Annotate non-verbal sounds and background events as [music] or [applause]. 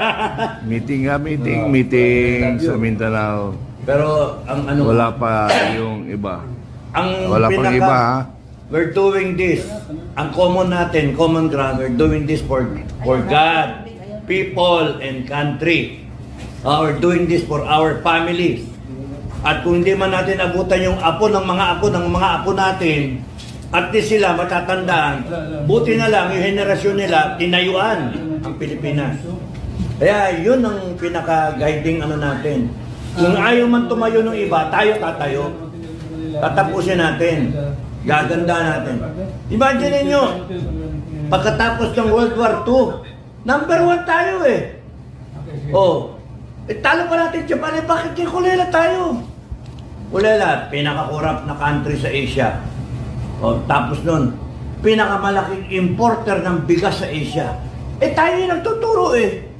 [laughs] Meeting nga, meeting, meeting sa Mindanao. Pero ang ano Wala pa yung iba. ang Wala pang pinaka- iba ha. We're doing this. Ang common natin, common ground, we're doing this for for God, people, and country. Uh, we're doing this for our families. At kung hindi man natin abutan yung apo ng mga apo ng mga apo natin, at least sila matatandaan, buti na lang yung henerasyon nila, tinayuan ang Pilipinas. Kaya yun ang pinaka-guiding ano natin. Kung ayaw man tumayo ng iba, tayo tatayo. Tatapusin natin. Gaganda natin. Imagine niyo, pagkatapos ng World War II, number one tayo eh. Oh, eh, talo pa natin Japan, eh, bakit di kulela tayo? Kulela, pinaka-corrupt na country sa Asia. Oh, tapos nun, pinakamalaking importer ng bigas sa Asia. Eh tayo yung nagtuturo eh.